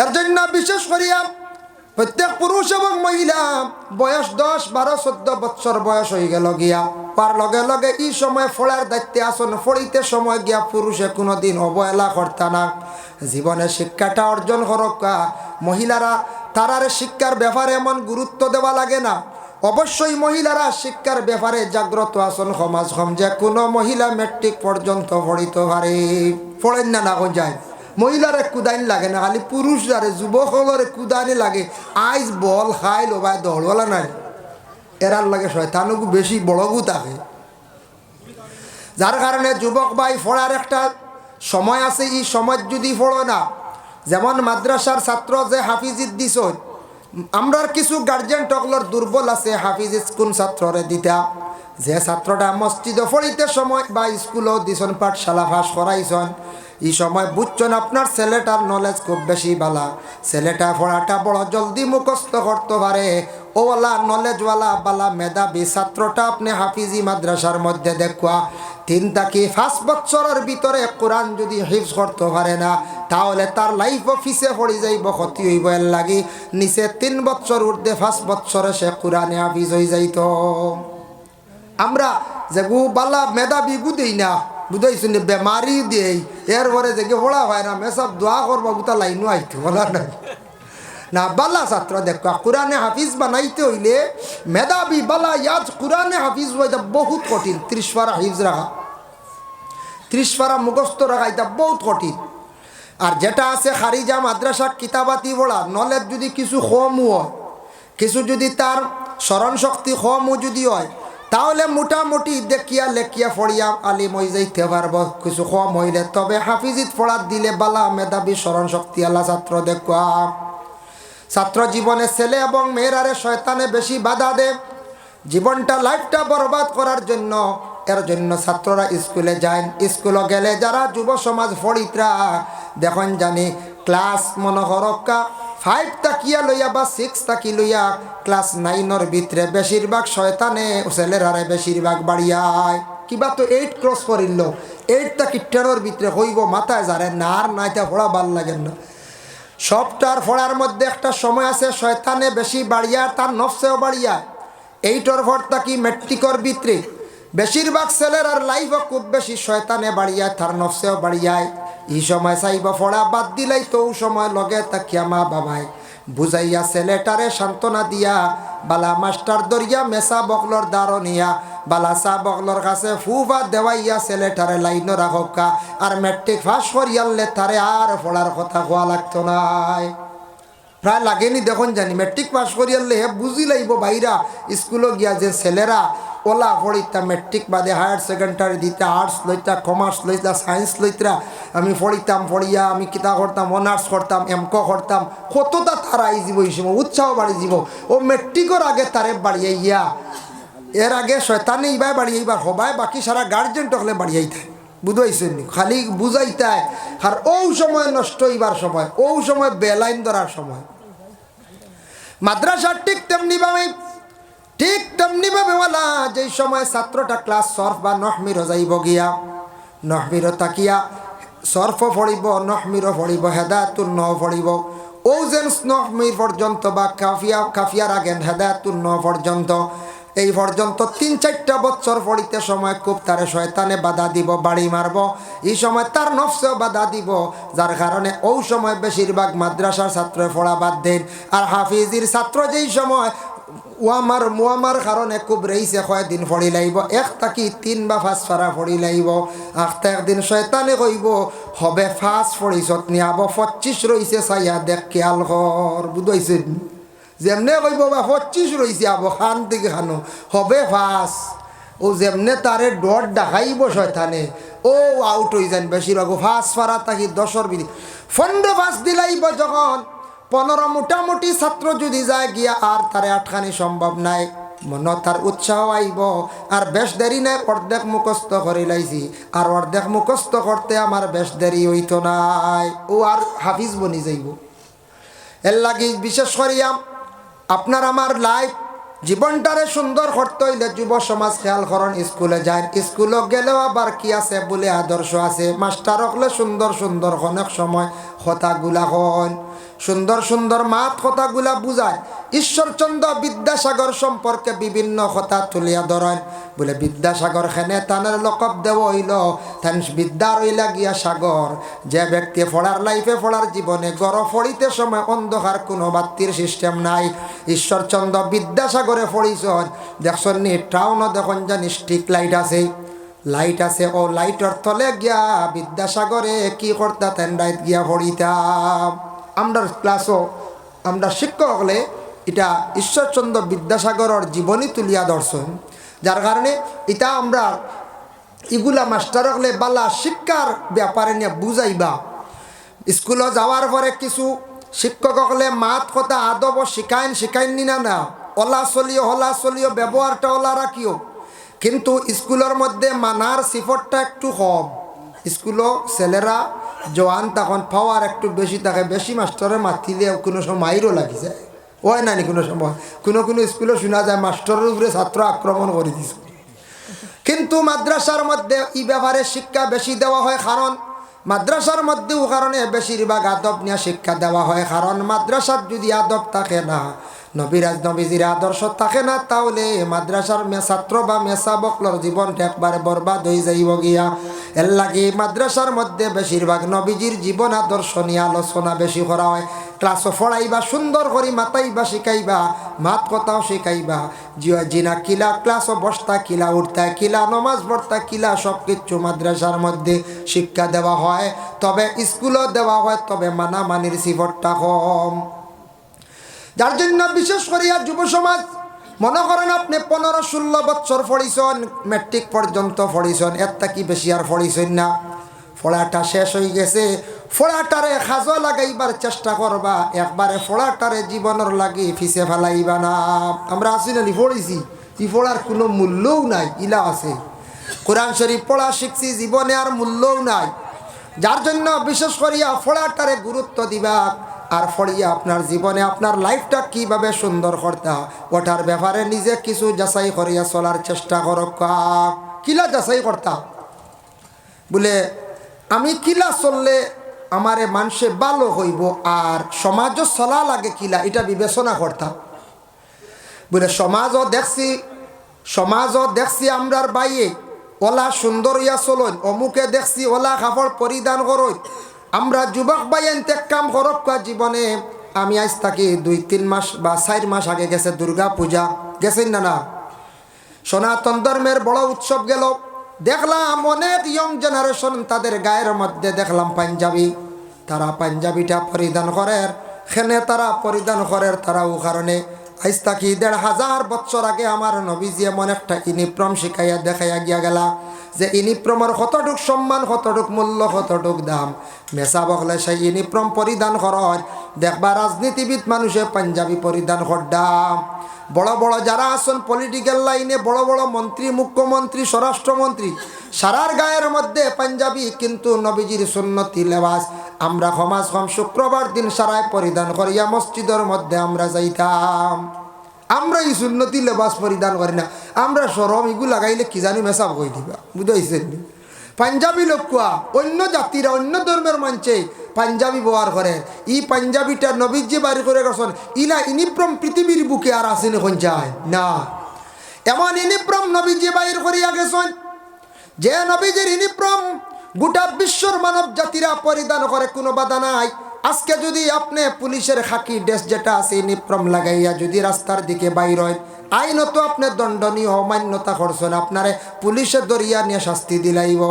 এর বিশেষ করিয়া প্রত্যেক পুরুষ এবং মহিলা বয়স দশ, বারো, চোদ্দ বছর বয়স হয়ে গেল গিয়া। পার লগে লগে এই সময় ফলার দায়িত্বে আসন ফড়িতে সময় গিয়া পুরুষে কোনোদিন অবহেলা করতা না। জীবনে শিক্ষাটা অর্জন করকা মহিলারা তারার শিক্ষার ব্যাপারে এমন গুরুত্ব দেওয়া লাগে না। অবশ্যই মহিলারা শিক্ষার ব্যাপারে জাগ্রত আসন সমাজ হম যে কোনো মহিলা মেট্রিক পর্যন্ত পড়িতে পারে পড়েন না না যায়। মহিলারে কুদাইন লাগে না, খালি পুরুষরারে যুবকলরে কুদানি লাগে। আইস বল খাই লোবাই দৌড়ওয়ালা নাই। এরার লাগে শয়তানকু বেশি বড়গু থাকে যার কারণে যুবক ভাই পড়ার একটা সময় আছে এই সময় যদি পড়ো না, যেমন মাদ্রাসার ছাত্র যে হাফিজিত দিছ আমরার কিছু গার্জেন টকলর দুর্বল আছে হাফিজ স্কুল ছাত্ররে দিতা? যে ছাত্রটা মসজিদে পড়িতে সময় বা স্কুলও দিছন, পাঠশালা ফাঁস করাইছন এই সময় বুঝছেন আপনার ছেলেটার নলেজ খুব বেশি বালা। ছেলেটা পড়াটা বড় জলদি মুখস্থ করতে পারে। ওওয়ালা নলেজওয়ালা বালা মেধাবী ছাত্রটা আপনি হাফিজি মাদ্রাসার মধ্যে দেখুয়া। তিন তাকি পাঁচ বছরের ভিতরে কোরআন যদি হিফজ করতে পারে না, তাহলে তার লাইফ অফিসে পড়ে যাইব, ক্ষতি হইব এর লাগি। নিচে তিন বছর উর্ধে পাঁচ বছরে সে কোরআনে হাফিজ হয়ে যাইত। আমরা যে গু বালা মেধাবী গু দেই না বুঝাইছুন বেমারি দেই এরপরে যে পড়া হয় না মেসব দোয়া করব গুতা লাইনও আইতো বলা নাই? না, বালা ছাত্র দেখো কোরআনে হাফিজ বানাইতে হইলে, মেধাবী বালা ইয়াজ কোরআনে হাফিজ হইতা বহুত কঠিন। ত্রিশ পারা হিফজ রাখা ত্রিশ পারা মুখস্থ রাখা এটা বহুত কঠিন। আর যেটা আছে খারিজা মাদ্রাসা কিতাবাতি পড়া নলেজ যদি কিছু কম হয়, কিছু যদি তার স্মরণ শক্তি কমও যদি হয় তাহলে মোটামুটি দেখিয়া লেখিয়া ফড়িয়া আলিম হয়ে যাইতে পারব। কিছু কম হইলে তবে হাফিজিত পড়ার দিলে বালা মেধাবী স্মরণ শক্তি আল্লাহ ছাত্র দেখা ছাত্র জীবনে ছেলে এবং মেয়েরারে শয়তানে বেশি বাধা দেয় জীবনটা লাইফটা বরবাদ করার জন্য, এর জন্য ছাত্ররা স্কুলে যায়। স্কুলে গেলে যারা যুব সমাজ ফড়িতরা দেখুন জানি, ক্লাস মনোহরকা ফাইভ তাকিয়া লইয়া বা সিক্স তাকি লইয়া ক্লাস নাইনের ভিতরে বেশিরভাগ শয়তানে ছেলেরারে বেশিরভাগ বাড়িয়ায় কিবা তো এইট ক্রস করিল এইট তাকি টেনের ভিতরে হইব মাথায় যারে না আর নাইতা ফোড়া ভালো লাগে না। সবটার ফোড়ার মধ্যে একটা সময় আছে, শয়তানে বেশি বাড়িয়া তার নফসেও বাড়িয়া এইটর ভর তাকি মেট্রিকর ভিতরে বেশিরভাগ ছেলের আর লাইফও খুব বেশি শয়তানে বাড়িয়ায়, তার নফসেও বাড়িয়ায়। এই সময় চাইব ফোড়া বাদ দিলাই তো সময় লগে তাকিয়া মা বাবাই বুঝাইয়া ছেলেটারে সান্ত্বনা দিয়া, বালা মাস্টার দরিয়া মেসা বকলর দাঁড়ো নিয়া, বালা চা বকলর কাছে ফুফা দেওয়াইয়া ছেলেটারে লাইন রাখকা আর মেট্রিক ফাঁস করিয়ালে তারে আর পড়ার কথা কোয়া লাগতো নাই। প্রায় লাগেনি দেখুন জানি, মেট্রিক পাস করিয়ালে হে বুঝি লাগব বাইরা স্কুলে গিয়া যে ছেলেরা ওলা পড়িতা মেট্রিক বাদে হায়ার সেকেন্ডারি দিতা আর্টস লইতা কমার্স লইতা সায়েন্স লইতা। আমি পড়িতাম, পড়িয়া আমি কিতা করতাম অনার্স করতাম এমক করতাম কতটা তারা এই যাব এই উৎসাহ বাড়ি যাব ও মেট্রিকর আগে তারে বাড়িয়ে ইয়া এর আগে শয়তানে এইবার বাড়ি এইবার হবায়, বাকি সারা গার্জেন টকলে বাড়িয়েই থাকে বুঝাইছেন? খালি বুঝাইতায়। আর ও সময় নষ্ট হইবার সময়, ও সময় বেলাইন ধরার সময়। মাদ্রাসার ঠিক তেমনি ভাবে ঠিক তেমনি ভাবে ওলা যেই সময় ছাত্রটা ক্লাস সর্ফ বা নহমিরও যাইব গিয়া নহমিরও তাকিয়া, সর্ফ ফড়িব নহমিরও ফড়িব হেদায়তুর ন ফড়িব ও যেন নহমির পর্যন্ত বা কাফিয়া, কাফিয়ার আগেন হেদায়তুর ন পর্যন্ত। এই পর্যন্ত তিন চারটা বছর পড়িতে সময় খুব তারে শয়তানে বাধা দিব, বাড়ি মারব। এই সময় তার নফসেও বাধা দিব, যার কারণে ও সময় বেশিরভাগ মাদ্রাসার ছাত্র পড়া বাদ দেন। আর হাফিজির ছাত্র যেই সময় ওয়ামার মুয়ামার কারণে খুব রইছে কয়দিন ফড়ি লাইব এক তাকি তিন বা ফাঁস ফারা ফড়ি লাইব আখতা একদিন শয়তানে কইব, হবে ফাঁস ফড়িছত নিয়াব পঁচিশ রইছে চাইয়া দেখ খেয়াল কর বুঝাইছেন? যেমনে কইব, বা পঁচিশ রইছে আবো, খান থেকে খানো হবে ফাঁস ও যেমনে তারে ডর ডাকাইব শয়তানে, ও আউট হয়ে যান বেশিরভাগ ফাঁস ফারা তাকি দশর বিধি। ফন্ডে ফাঁস দিলাইব যখন পনেরো মোটামুটি ছাত্র যদি যায় গিয়া আর তারে আটখানি সম্ভব নাই। মন তার উৎসাহ আইব আর বেশ দেরি নাই, অর্ধেক মুখস্থ করে লাইছি। আর অর্ধেক মুখস্থ করতে আমার বেশ দেরি হইতো নাই। ও আর হাফিজ বনি যাইব। এর লাগি বিশেষ করিয়া আপনার আমার লাইফ জীবনটারে সুন্দর করতে হইলে যুব সমাজ খেয়াল করেন, স্কুলে যায় স্কুলে গেলেও আবার কি আছে বলে আদর্শ আছে? মাস্টার হলে সুন্দর সুন্দর অনেক সময় কথাগুলা হন সুন্দর সুন্দর মাত কথাগুলা বুঝায় ঈশ্বরচন্দ্র বিদ্যাসাগর সম্পর্কে বিভিন্ন কথা তুলিয়া ধরেন বলে, বিদ্যাসাগর খেনে তানের লকব দেব হইল। তান বিদ্যা রইলা গিয়া সাগর। যে ব্যক্তি ফড়ার লাইফে ফড়ার জীবনে গড় ফড়িতে সময় অন্ধকার কোনো বাত্তির সিস্টেম নাই। ঈশ্বরচন্দ্র বিদ্যাসাগরে ফড়িছন দেখছন নি টাউনও দেখুন জানি স্ট্রিক লাইট আছে। লাইট আছে ও লাইটর তলে গিয়া বিদ্যাসাগরে কি করতাম রাইত গিয়া পড়িতাম আমরা ক্লাসও আমরা শিক্ষক হলে এটা ঈশ্বরচন্দ্র বিদ্যাসাগরের জীবনী তুলিয়া দর্শন যার কারণে এটা আমরা ইগুলা মাস্টার হলে বালা শিক্ষার ব্যাপারে নিয়ে বুঝাইবা স্কুলে যাওয়ার পরে কিছু শিক্ষক হলে মাত কথা আদব শিখাইন শিখাইন না না অলা চলিও, হলা চলিও ব্যবহারটা ওলা রাখিও কিন্তু স্কুলের মধ্যে মানার সিফরটা একটু কম। স্কুলও ছেলেরা জোয়ান তখন পাওয়ার একটু বেশি থাকে বেশি মাস্টরে মাতিলে কোনো সময় মাইরও লাগি যায়। হয় নানি কোনো সময়? কোনো কোনো স্কুলে শোনা যায় মাস্টরের উপরে ছাত্র আক্রমণ করে দিছে। কিন্তু মাদ্রাসার মধ্যে এই ব্যাপারে শিক্ষা বেশি দেওয়া হয় কারণ মাদ্রাসার মধ্যেও কারণে বেশিরভাগ আদব নিয়ে শিক্ষা দেওয়া হয়। কারণ মাদ্রাসার যদি আদব থাকে না নবীরাজ নবীজির আদর্শ থাকে না, তাহলে মাদ্রাসার ছাত্র বা মেসা বকলর জীবনটা একবারে বরবাদ হয়ে যাইব গিয়া। এর লাগে মাদ্রাসার মধ্যে বেশিরভাগ নবীজির জীবন আদর্শ নিয়ে আলোচনা বেশি করা হয়। ক্লাসও পড়াইবা, সুন্দর করে মাতাইবা, শিখাইবা, মাত কথাও শিখাইবা। জিয়া জিনা কিলা, ক্লাসও বসতা, কিলা উঠতা, কিলা নমাজ পড়তা, কিলা সব কিছু মাদ্রাসার মধ্যে শিক্ষা দেওয়া হয়। তবে স্কুলও দেওয়া হয়, তবে মানামানির সিফরটা কম। যার জন্য বিশেষ করিয়া যুব সমাজ, মনে করেন আপনি পনেরো ষোলো বছর পড়িছেন মেট্রিক পর্যন্ত পড়িছেন এর কি বেশি আর পড়িছেন না। ফোড়াটা শেষ হয়ে গেছে। ফোড়াটারে সাজো লাগাইবার চেষ্টা করবা, একবারে ফোড়াটারে জীবনের লাগি ফিসে ফেলাইবা না। আমরা আসি না পড়েছি ই ফোড়ার কোনো মূল্যও নাই, ইলা আছে। কোরআন শরীফ পড়া শিখছি, জীবনে আর মূল্যও নাই। যার জন্য বিশেষ করিয়া ফোড়াটারে গুরুত্ব দিবা। আর ফড়িয়া আপনার জীবনে আপনার লাইফটা কীভাবে সুন্দর করতা? ওটার ব্যাপারে নিজে কিছু যাচাই করিয়া চলার চেষ্টা করক কিলা যাচাই করতা? বলে, আমি কিলা চললে আমারে মানুষে ভালো হইব আর সমাজও চলা লাগে কিলা, এটা বিবেচনা করতাম বলে, সমাজও দেখছি সমাজও দেখছি আমরার বাইয়ে। ওলা সুন্দর ইয়া চলন, অমুকে দেখছি ওলা কাপড় পরিধান করই আমরা যুবক বাইন ত্যাগ কাম করক জীবনে আমি আজ থাকি দুই, তিন মাস বা চার মাস আগে গেছে দুর্গা পূজা। গেছেন না না? সনাতন ধর্মের বড় উৎসব গেল। দেখলাম অনেক ইয়ং জেনারেশন তাদের গায়ের মধ্যে দেখলাম পাঞ্জাবি। তারা পাঞ্জাবিটা পরিধান করের খেনে তারা পরিধান করের ও কারণে। আজ তাকি দেড় হাজার বছর আগে আমার নবীজি এমন একটা ইউনিফর্ম শিখাইয়া দেখাইয়া গিয়া গেলা যে ইউনিফর্মের কতটুক সম্মান, কতটুক মূল্য, কতটুক দাম। মেসা বকলে সেই ইউনিফর্ম পরিধান কর। দেখবা রাজনীতিবিদ মানুষে পাঞ্জাবি পরিধান করদাম বড় বড় যারা আসন পলিটিক্যাল লাইনে বড় বড় মন্ত্রী, মুখ্যমন্ত্রী, স্বরাষ্ট্রমন্ত্রী, সারার গায়ের মধ্যে পাঞ্জাবি কিন্তু নবীজির সুন্নতি লেবাস। আমরা সমাজ কম শুক্রবার দিন সারায় পরিধান করিয়া মসজিদের মধ্যে আমরা যাইতাম। আমরা এই সুন্নতি লেবাস পরিধান করি না। আমরা সরম এগুলো লাগাইলে কি জানি মেসাব কই দিবা? বুঝাইছেন পাঞ্জাবি লোকুয়া অন্য জাতিরা, অন্য ধর্মের মানছে, পাঞ্জাবি ব্যবহার করে ই পাঞ্জাবিটা নবীর যে বাড়ি করে গেছেন, ইলা ইনিপ্রম পৃথিবীর বুকে আর আসেন এখন যায়? না। এমন ইনিপ্রম নবী যে বাইর করিয়া গেছেন, যে নবীজির ইনিপ্রম গোটা বিশ্বর মানব জাতিরা পরিধান করে, কোনো বাধা নাই। আজকে যদি আপনি পুলিশের খাকি ড্রেস যেটা আছে ইউনিফর্ম লাগাইয়া যদি রাস্তার দিকে বাইর হয় আইনত আপনি দণ্ডনীয় অমান্যতা করছেন আপনারে। পুলিশে দরিয়া নিয়ে শাস্তি দিলাইব।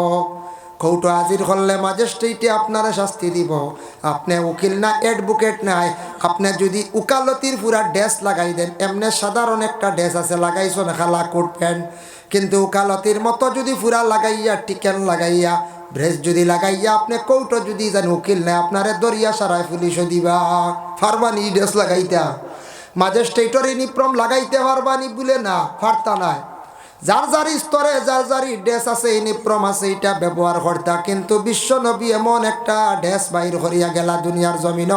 কৌটো হাজির করলে ম্যাজিস্ট্রেটে আপনারা শাস্তি দিব। আপনি উকিল না অ্যাডভোকেট নাই। আপনি যদি উকালতির পুরা ড্রেস লাগাই দেন, এমনি সাধারণ একটা ড্রেস আছে, লাগাইছো না, খালা কোট প্যান্ট। কিন্তু উকালতির মতো যদি পুরা লাগাইয়া, টিকেন লাগাইয়া ব্রেস যদি লাগাইয়া, আপনি কৌটো যদি যেন উকিল নেই, আপনারে দরিয়া সারায় পুলিশও দিবা। ফারবানি ড্রেস লাগাইতা। ম্যাজিস্ট্রেটর ইউনিফর্ম লাগাইতে পারবানি বলে না ফারতা নাই। যার যার স্তরে যার যার ড্রেস আছে ইউনিফর্ম আছে এটা ব্যবহার করতা কিন্তু বিশ্ব নবী এমন একটা ড্রেস বাইর করিয়া গেলা দুনিয়ার জমিন।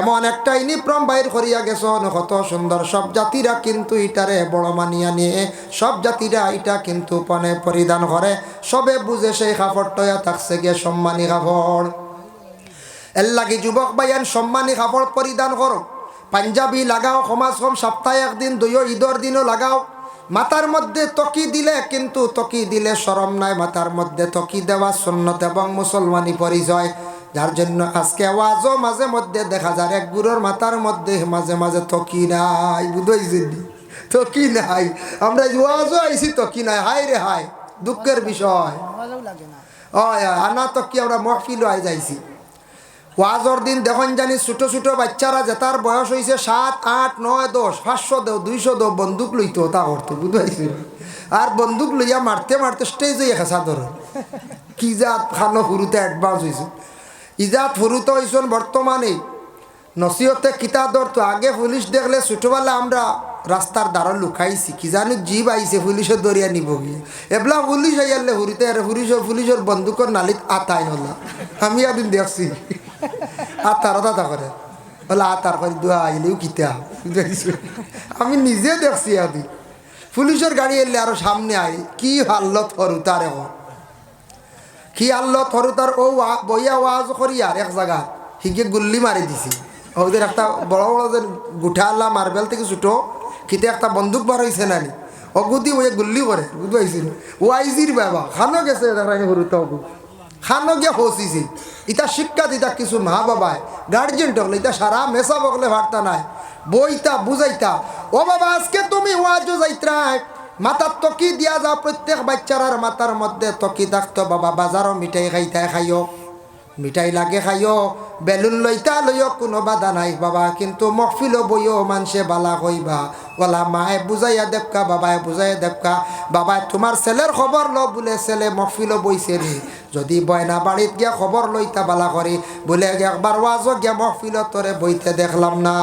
এমন একটা ইউনিফর্ম বাইর করিয়া গেছন, কত সুন্দর সব জাতিরা কিন্তু ইটারে বড় মানিয়া নিয়ে সব জাতিরা এটা কিন্তু পনে পরিধান করে সবে বুঝে সেই কাপড় টয়া থাকছে গিয়ে সম্মানী কাপড়। এর লাগে যুবক বাইয়ান সম্মানী কাপড় পরিধান করো পাঞ্জাবি লাগাও সমাজ কম সপ্তাহে একদিন দুইও ঈদর দিনও লাগাও। মাথার মধ্যে তকি দিলে কিন্তু তকি দিলে সরম নাই। মাথার মধ্যে তকি দেওয়া সুন্নত এবং মুসলমানি পরিচয় যার জন্য আজকে ওয়াজও মাঝে মধ্যে দেখা যায়। এক গুরুর মাথার মধ্যে মাঝে মাঝে তকি নাই বুঝাইছেন তকি নাই। আমরা ওয়াজও আইছি তকি নাই। হাই রে হাই দুঃখের বিষয়। আনা তকি আমরা মহফিল আই যাইছি। ওয়াজর দিন দেখুন জানি ছোট ছোট বাচ্চারা যেতার বয়স হয়েছে সাত, আট, নয়, দশ, পাঁচশো দেও, দুইশো দেও, বন্দুক লইতো, তা করতো, বুঝাইছি। আর বন্দুক লইয়া মারতে মারতে স্টেজ হয়ে খেসা ধর কি জাত খানো ফুরুতে অ্যাডভান্স হয়েছে ইজাত ফুরুতে হয়েছেন বর্তমানে, নসিহতে কিতা ধরতো আগে পুলিশ দেখলে ছোটবেলা আমরা রাস্তার দ্বারা লুকাইছি। কি জানি জীব আইছে পুলিশের দরিয়া নিব গিয়ে এবলা পুলিশ আইয়ালে হুরিতে আর পুলিশের পুলিশের বন্দুকের নালিত আতাই হলা। আমি একদিন দেখছি। আতার দাদা করে বলে আতার করে দোয়া আইলেও কিতা আমি নিজে দেখছি একদিন পুলিশের গাড়ি এলে আরও সামনে আই কি হাল্লত হরু তার এখন কি হাল্লত হরু তার ও বইয়া ওয়াজ করি আর এক জায়গা হিগে গুল্লি মারি দিছি। ওদের একটা বড় বড় যে গুঠা আল্লাহ মার্বেল থেকে ছুটো কিতে একটা বন্দুক বার হয়েছে নানি অগুদি ওই গুল্লি করে বুঝবাইছিল ও আইজির বাবা, খানো গেছে খানো গিয়া ফসিছে। ইটা শিক্ষা দিতা কিছু মা বাবায় গার্জেন টকলে ইটা সারা মেসা বকলে ভারতা নাই। বইতা বুঝাইতা ও বাবা, আজকে তুমি ওয়াজও যাইত্রায় মাথার তকি দিয়া যাও, প্রত্যেক বাচ্চারার মাথার মধ্যে তকি থাকতো বাবা, বাজারও মিঠাই খাইতাই খাইও। মিঠাই লাগে খাইও, বেলুন লইতা লইও, কোনো বাধা নাই বাবা। কিন্তু মহফিল বইও মানুষে বালা কইবা বলা মায়ে বুঝাইয়া দেবকা, বাবায় বুঝাইয়া দেবকা। বাবায়, তোমার ছেলের খবর ল বলে ছেলে মহফিল বইছে নি যদি বয়না বাড়িত গিয়া খবর লইতা বালা করে, বলে একবার ওয়াজও গিয়া মহফিল তোরে বইতে দেখলাম না।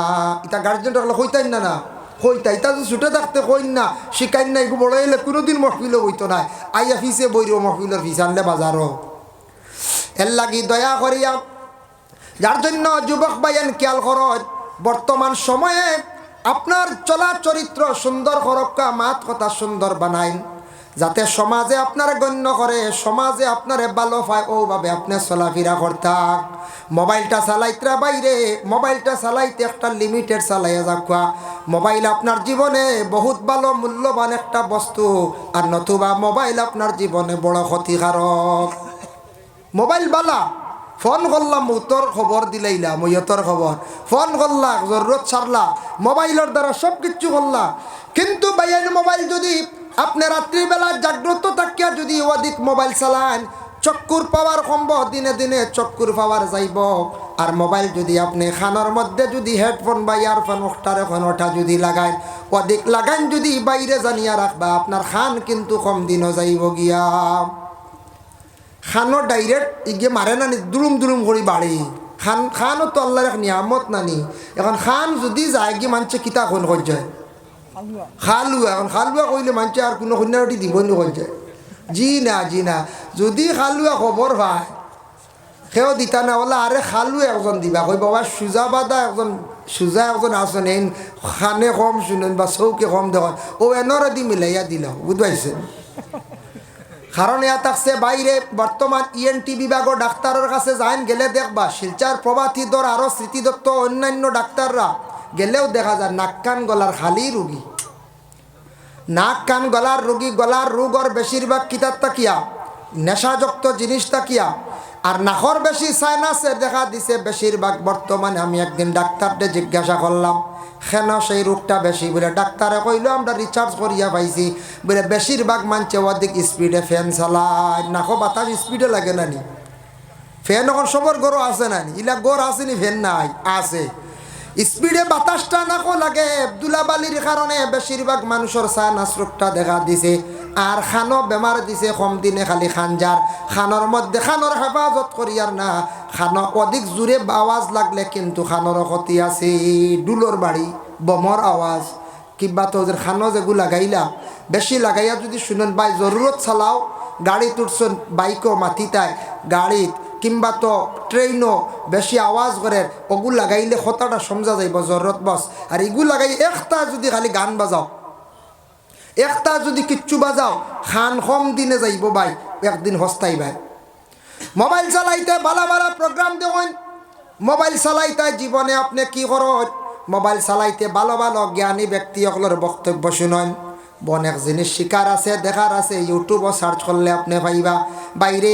এটা গার্জেন হলে কইতাই না না? কইতা ইতা যে ছুটে থাকতে কইন না। শিকাইন নাই বড় এলে কোনোদিন মহফিল বইতো না আইয়া ফিসে বইরো মহফিলের ফিস আনলে বাজারও এর লাগি দয়া করিয়া, যার জন্য যুবক বাইন খেয়াল খরচ বর্তমান সময়ে আপনার চলা চরিত্র সুন্দর খরক্কা মাত কথা সুন্দর বানাইন, যাতে সমাজে আপনার গণ্য করে, সমাজে আপনারে ভালো পায়, ওভাবে আপনি চলাফেরা করতাম মোবাইলটা চালাইতে বাইরে, মোবাইলটা চালাইতে একটা লিমিটেড চালাইয়া যাকা মোবাইল আপনার জীবনে বহুত ভালো মূল্যবান একটা বস্তু, আর নতুবা মোবাইল আপনার জীবনে বড় ক্ষতিকারক। মোবাইল বালা, ফোন করলাম তোর খবর দিলাইলা, মই তোর খবর। ফোন করলা, জরুরত ছাড়লা, মোবাইলের দ্বারা সব কিছু করলা। কিন্তু বাইয়ান মোবাইল যদি আপনি রাত্রিবেলা জাগ্রত থাকিয়া যদি অধিক মোবাইল চালান, চক্কুর পাওয়ার সম্ভব দিনে দিনে চক্কুর পাওয়ার যাইব। আর মোবাইল যদি আপনি খানোর মধ্যে যদি হেডফোন বা ইয়ারফোন ওটার এখন ওটা যদি লাগান অধিক লাগান যদি বাইরে জানিয়া রাখবা, আপনার খান কিন্তু কম দিনও যাইব গিয়া। খানো ডাইরেক্ট ইগে মারে নানি দুরুম দুরুম করে বাড়ি খান খানও তো আল্লাহর এক নিয়ামত নানি। এখন খান যদি যায় গিয়ে মানছে কিতা কোন যায়? খালুয়া এখন খালুয়া কইলে মানছে আর কোনো কন্যাটি দিব নি যায়। জি না জি না। যদি খালুয়া খবর পায় সেও দিতা না বলে আরে খালু একজন দিবা। কই বাবা সুজা বাদা একজন সুজা একজন আসেন এই খানে কম শুনেন বা চৌকে কম দেখুন। ও এনরে দি মিলাইয়া দিল বুঝবাইছেন কারণ ইয়া থাকছে বাইরে, বর্তমান ইএনটি বিভাগের ডাক্তারের কাছে যাইন গেলে দেখবা শিলচার প্রভাতী দর আরও স্মৃতিদত্ত অন্যান্য ডাক্তাররা গেলেও দেখা যায় নাক কান গলার খালি রুগী নাক কান গলার রুগী গলার রোগর বেশিরভাগ কিতাব তাকিয়া নেশাযুক্ত জিনিস তাকিয়া আর নাকর বেশি সাইনাসে দেখা দিছে বেশিরভাগ বর্তমানে আমি একদিন ডাক্তারদের জিজ্ঞাসা করলাম কেন সেই রোগটা বেশি বলে ডাক্তারে কইলো, আমরা রিচার্জ করিয়া পাইছি। বলে, বেশিরভাগ মানছে অধিক স্পিডে ফ্যান চালায়। নাকো বাতাস স্পিডে লাগে নানি। ফ্যান এখন সবর গরু আছে নানি। ইলা গড় আসেনি ফ্যান নাই, আছে। স্পিডে বাতাসটা নাকো লাগে। দুলাবালির কারণে বেশিরভাগ মানুষের সানাস রোগটা দেখা দিছে। আর খানো বেমার দিছে কম দিনে খালি খানজার খানোর মধ্যে খানোর হেফাজত করিয়ার না। খানো অধিক জোরে আওয়াজ লাগলে কিন্তু খানোর ক্ষতি আছে। ডুলোর বাড়ি বমর আওয়াজ কিংবা তো ওদের খানো যেগুলো লাগাইলা। বেশি লাগাইয়া যদি শুনেন, ভাই জরুরত চালাও। গাড়ি তুলছেন বাইকও মাতিতায় গাড়িত কিংবা তো ট্রেনও বেশি আওয়াজ করে ওগুলো লাগাইলে হতাটা সমঝা যাইব জরুরত বস আর এগুলো লাগাই একটা যদি খালি গান বাজাও একটা যদি কিচ্ছু বাজাও, খান কম দিনে যাইব ভাই একদিন হস্তাই ভাই মোবাইল চালাইতে বালা বালা প্রোগ্রাম দেখুন। মোবাইল চালাইতে জীবনে আপনি কি করেন মোবাইল চালাইতে ভালো ভালো জ্ঞানী ব্যক্তি সকলের বক্তব্য শুনেন অনেক জিনিস শিকার আছে দেখার আছে ইউটিউবও সার্চ করলে আপনি পাইবা। বাইরে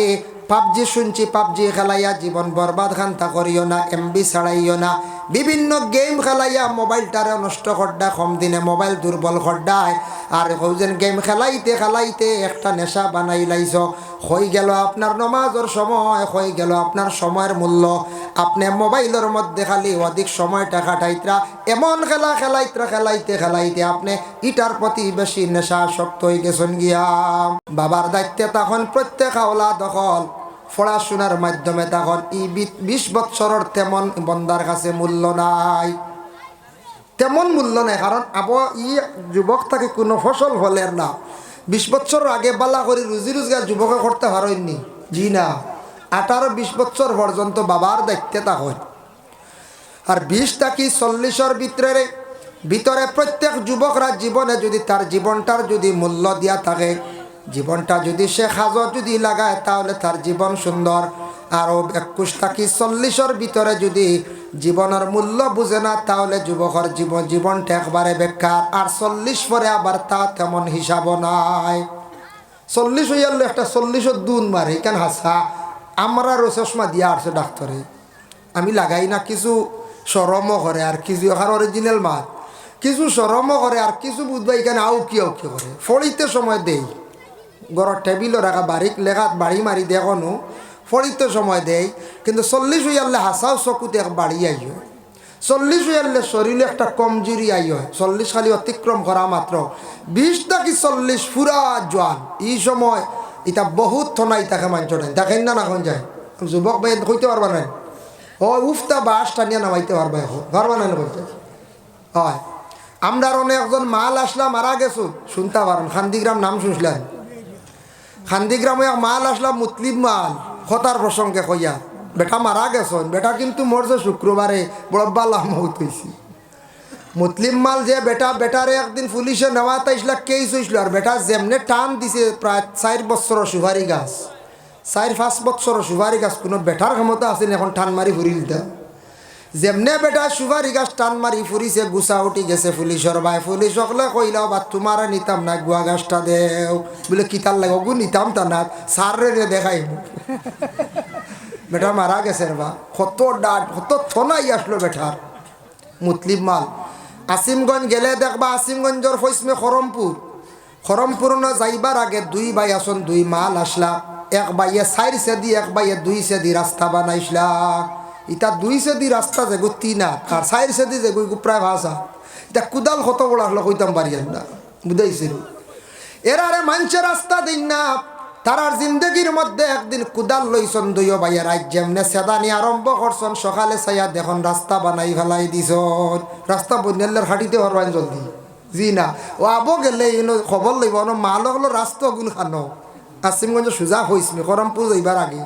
পাবজি শুনছি, পাবজি খেলাইয়া জীবন বরবাদ খান্তা করিও না এমবি ছাড়াইও না। বিভিন্ন গেম খেলাইয়া মোবাইলটারে নষ্ট করডা কম দিনে মোবাইল দুর্বল করডায় আর হৌজেন গেম খেলাইতে খেলাইতে একটা নেশা বানাই লাইছ। হয়ে গেল আপনার নমাজের সময় হয়ে গেল আপনার সময়ের মূল্য। আপনি মোবাইলের মধ্যে খালি অধিক সময়টা কাটাইতরা। এমন খেলা খেলাইতরা, খেলাইতে খেলাইতে আপনি ইটার প্রতি বেশি নেশা শক্ত হয়ে গেছেন গিয়া। বাবার দায়িত্বে তখন প্রত্যেক আওলা দখল পড়াশোনার মাধ্যমে তখন ই বিশ বৎসরের তেমন বন্দার কাছে মূল্য নাই। তেমন মূল্য নাই কারণ আব ই যুবক থাকে কোনো ফসল হলের না। বিশ বছর আগে বালা করে রুজি রোজগার যুবকে করতে পারেননি জি না আঠারো বিশ বছর পর্যন্ত বাবার দায়িত্বে তা হয় আর বিশ থাকি চল্লিশের ভিতরে ভিতরে প্রত্যেক যুবকরা জীবনে যদি তার জীবনটার যদি মূল্য দিয়া থাকে জীবনটা যদি সে সাজ যদি লাগায়, তাহলে তার জীবন সুন্দর। আরও একুশ থাকি চল্লিশের ভিতরে যদি জীবনের মূল্য বুঝে না, তাহলে যুবকের জীবন জীবনটা একবারে বেকার। আর চল্লিশ পরে আবার তা তেমন হিসাব নাই। চল্লিশ হইয়ালে একটা চল্লিশের দুন মারে, কেন হাসা? আমরা চশমা দিয়া আসছে ডাক্তারে। আমি লাগাই না কিছু সরমও করে, আর কিছু এখন অরিজিনাল মাল কিছু সরমও করে, আর কিছু বুধবাই এখানে আউ কি আউ কি করে? ফড়িতে সময় দেই। গড়ের টেবিলও রাখা বাড়িক লেখাত বাড়ি মারি দেখনো ফড়িতে সময় দেই, কিন্তু চল্লিশ হইয়ালে হাসাও চকুতে এক বাড়ি আইয় চল্লিশ হইয়ালে শরীরে একটা কমজুরি আইয় চল্লিশ খালি অতিক্রম করা মাত্র বিশ থাকি চল্লিশ পুরা জোয়ান এই সময় এটা বহুত থনাই তাকে মাঞ্চ নেই। দেখেন না নাখন যায়। যুবক ভাই কইতে পারবা না ও উফতা বাস টানিয়া নামাইতে পারবা এখন পারবা না বলতে হয়। আমরা অনেক একজন মাল আসলাম, মারা গেছো। শুনতে পারেন, খান্দিগ্রাম নাম শুনছিলেন খান্দিগ্রামে মাল আসলাম মুতলিম মাল হতার প্রসঙ্গে কইয়া, বেটা মারা গেছন বেটা কিন্তু মরছে শুক্রবারে বড় বালা মৌত হয়েছি মুসলিম মাল যে বেটা বেটারে একদিন পুলিশে নেওয়া তাইছিল কেস হয়েছিল আর বেটা যেমনে টান দিছে প্রায় চার বছরের সুপারি গাছ চার পাঁচ বছরের সুপারি গাছ, কোনো বেটার ক্ষমতা আছে এখন টান মারি ফুরিল তা যেমনে বেটা সুপারি গাছ টান মারি ফুরিছে গুছা উঠি গেছে পুলিশের ভাই পুলিশ সকলে কইলাও বা তোমার নিতাম না গুয়া গাছটা দেও। বলে কিতার লাগে গু, নিতাম তা না সারে দেখাই বেটা মারা গেছে রে বা কত ডাট কত থনাই আসলো বেটার মুতলিম মাল। আসিমগঞ্জ গেলে দেখবা আসিমগঞ্জর ফৈসমে খরমপুর খরমপুর যাইবার আগে দুই ভাই আসন, দুই মাল আসলা। এক বাইয়ে চার সেদি এক বাইয়ে দুই সেদি রাস্তা বানাইছলা। ইটা দুই সেদি রাস্তা যে তিনা আর চার সেদি যে প্রায় ভাষা। এটা কুদাল কত বড় আসলো কইতাম পারি না বুঝাইছিল এরারে মানুষের রাস্তা দিন না তারার জিন্দগির মধ্যে একদিন কুদাল লইছন দুইও ভাইয়া রাজ যেমনে সেদানি আরম্ভ করছন সকালে চাইয়া দেখুন রাস্তা বানাই ফেলাই দিছ রাস্তা বন্যালের হাঁটিতে পারবেন জলদি। জি না ও আবো গেলে ইনো খবর লইব ন মাল হলো রাস্তা গুণ খানো। আসিমগঞ্জ সোজা হইসমি করমপুর যাইবার আগে।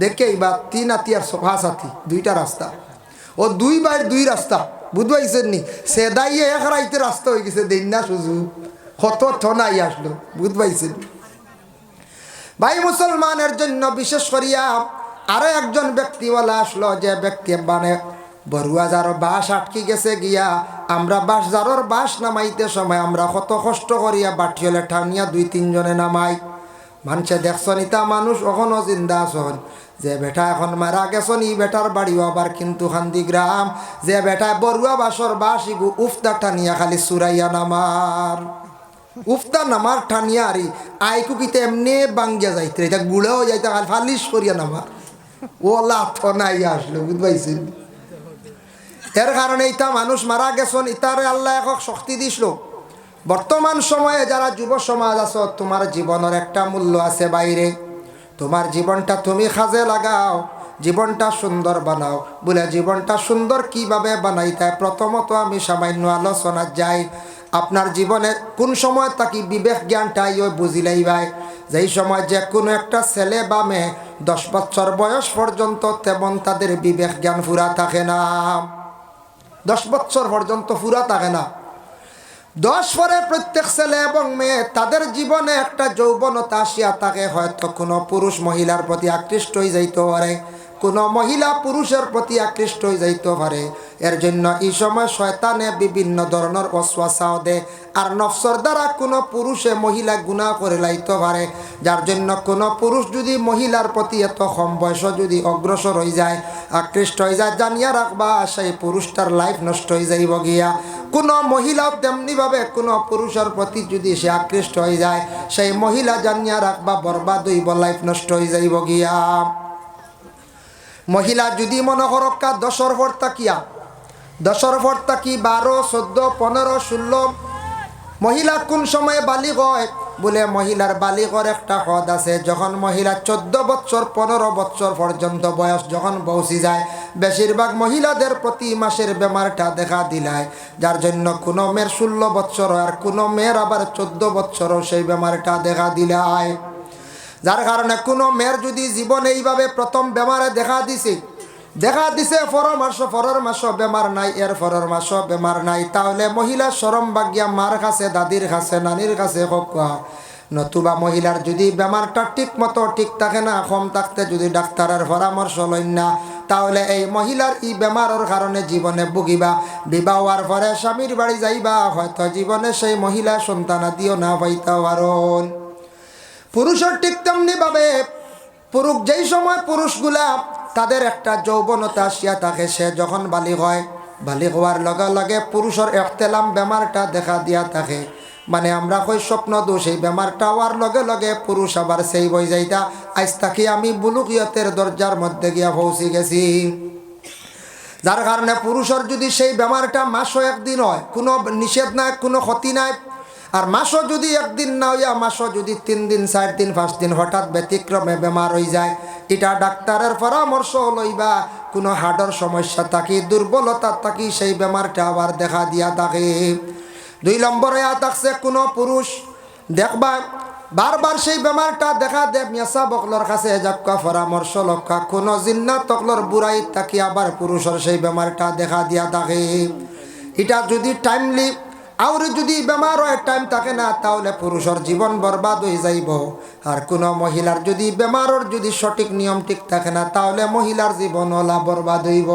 দেখে এইবার তিন আতি আর সোফা সাথী দুইটা রাস্তা। ও দুই বাইর দুই রাস্তা, বুঝবাইছেন নি? সেদাইয়ে এক রাইতে রাস্তা হয়ে গেছে, দিন না সুযোগ কত থনাই আসলো, বুঝবাইছেন ভাই, মুসলমানের জন্য বিশেষ করিয়া আরও একজন ব্যক্তিওয়ালা আসলো যে ব্যক্তি মানে বড়ুয়া যারো বাস আটকে গেছে গিয়া, আমরা বাস, যারোর বাস নামাইতে সময় আমরা কত কষ্ট করিয়া বাটিয়লে ঠানিয়া দুই তিনজনে নামাই। মানুষে দেখছন ইতা মানুষ এখনও জিন্দা আছন যে বেটা এখন মারা গেছন, ই বেটার বাড়িও আবার কিন্তু খান্দিগ্রাম যে বেটা বড়ুয়া বাসর বাস ইগু উফতা টানিয়া খালি চুরাইয়া নামার উফতা নামার টানিয়া আরি আইকু কিতে এমনি বাঙ্গিয়া যাইতে এটা গুড়াও যাইতে খালি ফালিশ করিয়া নামার ও লাথ নাই আসলো বুঝবাইছেন এর কারণে ইতা মানুষ মারা গেছন ইতারে আল্লাহ একক শক্তি দিছিল। বর্তমান সময়ে যারা যুব সমাজ আছো, তোমার জীবনের একটা মূল্য আছে বাইরে। তোমার জীবনটা তুমি খাজে লাগাও, জীবনটা সুন্দর বানাও। বলে জীবনটা সুন্দর কীভাবে বানাইতে? প্রথমত আমি সামান্য আলোচনা যাই। আপনার জীবনে কোন সময় তাকি বিবেক জ্ঞানটা ইয়ে বুঝিলেই ভাই? যেই সময় যে কোনো একটা ছেলে বা মেয়ে দশ বছর বয়স পর্যন্ত তেমন তাদের বিবেক জ্ঞান ফুরা থাকে না। দশ বছর পর্যন্ত ফুরা থাকে না। দশ পরে প্রত্যেক ছেলে এবং মেয়ে তাদের জীবনে একটা যৌবনতা আসিয়া থাকে হয়তো কোনো পুরুষ মহিলার প্রতি আকৃষ্ট হয়ে যাইতে পারে। কোনো মহিলা পুরুষের প্রতি আকৃষ্ট হয়ে যাইতে পারে। এর জন্য এই সময় শয়তানে বিভিন্ন ধরনের অশ্বাসাও দে। আর নফসর দ্বারা কোনো পুরুষে মহিলা গুণা করে লাইতে পারে। যার জন্য কোনো পুরুষ যদি মহিলার প্রতি এত কম বয়স যদি অগ্রসর হয়ে যায়, আকৃষ্ট হয়ে যায়, জানিয়া রাখবা, সেই পুরুষটার লাইফ নষ্ট হয়ে যাইব গিয়া। কোনো মহিলাও তেমনিভাবে কোনো পুরুষের প্রতি যদি সে আকৃষ্ট হয়ে যায়, সেই মহিলা জানিয়া রাখবা, বরবাদ হইব লাইফ নষ্ট হয়ে যাইব গিয়া। মহিলা যদি মনে করক্কা দশর ভর তাকিয়া দশর ভর তাকি বারো, চোদ্দ, পনেরো, ষোলো? মহিলা কোন সময়ে বালিক হয় বলে মহিলার বালিকর একটা হদ আছে, যখন মহিলা চোদ্দ বছর পনেরো বছর পর্যন্ত বয়স যখন পৌঁছে যায়, বেশিরভাগ মহিলাদের প্রতি মাসের বেমারটা দেখা দিলায়। যার জন্য কোনো মেয়ের ষোলো বছর আর কোনো মেয়ের আবার চোদ্দ বছরও সেই বেমারটা দেখা দিলায়। যার কারণে কোনো মেয়ের যদি জীবন এইভাবে প্রথম বেমারে দেখা দিছে দেখা দিছে ফরর মাস ফরর মাস বেমার নাই, এর ফরর মাস বেমার নাই। তাহলে মহিলা সরম বাগিয়া মার কাছে, দাদির কাছে, নানির কাছে কোয়া নতুবা মহিলার যদি বেমারটা ঠিক মতো ঠিক থাকে না, কম থাকতে যদি ডাক্তারের পরামর্শ লইন না, তাহলে এই মহিলার ই বেমারের কারণে জীবনে ভুগিবা। বিবাহ হওয়ার পরে স্বামীর বাড়ি যাইবা, হয়তো জীবনে সেই মহিলা সন্তানাদিও না পাইতে পারন। পুরুষের ঠিক তেমনি ভাবে পুরুষ যেই সময় পুরুষগুলা তাদের একটা যৌবনতা আসিয়া থাকে, সে যখন বালি হয় বালিক হওয়ার লগে লগে পুরুষের একতেলাম বেমারটা দেখা দিয়া থাকে। মানে আমরা কই স্বপ্ন দোষ, এই বেমারটা হওয়ার লগে লগে পুরুষ আবার সেই বই যাইতা, আজ তাকে আমি বুলুকিয়তের দরজার মধ্যে গিয়া পৌঁছে গেছি। যার কারণে পুরুষের যদি সেই বেমারটা মাসও একদিন হয়, কোনো নিষেধ নাই, কোনো ক্ষতি নাই আর মাসও যদি একদিন না হইয়া, মাসও যদি তিন দিন, চার দিন, পাঁচ দিন হঠাৎ ব্যতিক্রমে বেমার হয়ে যায়, এটা ডাক্তারের পরামর্শ লইবা, কোনো হার্টের সমস্যা থাকি, দুর্বলতা থাকি, সেই বেমারটা আবার দেখা দিয়া থাকে। দুই নম্বরে থাকছে কোনো পুরুষ দেখবা, বারবার সেই বেমারটা দেখা দে মেসা বকলর কাছে যাক্কা পরামর্শ লক্ষা কোনো জিন্না তকলর বুড়াই তাকি আবার পুরুষের সেই বেমারটা দেখা দিয়া থাকে। এটা যদি টাইমলি আর যদি বেমার হয় টাইম থাকে না, তাহলে পুরুষের জীবন বরবাদ হয়ে যাইব। আর কোনো মহিলার যদি বেমারর যদি সঠিক নিয়ম ঠিক থাকে না, তাহলে মহিলার জীবন ওলা বরবাদ হইব।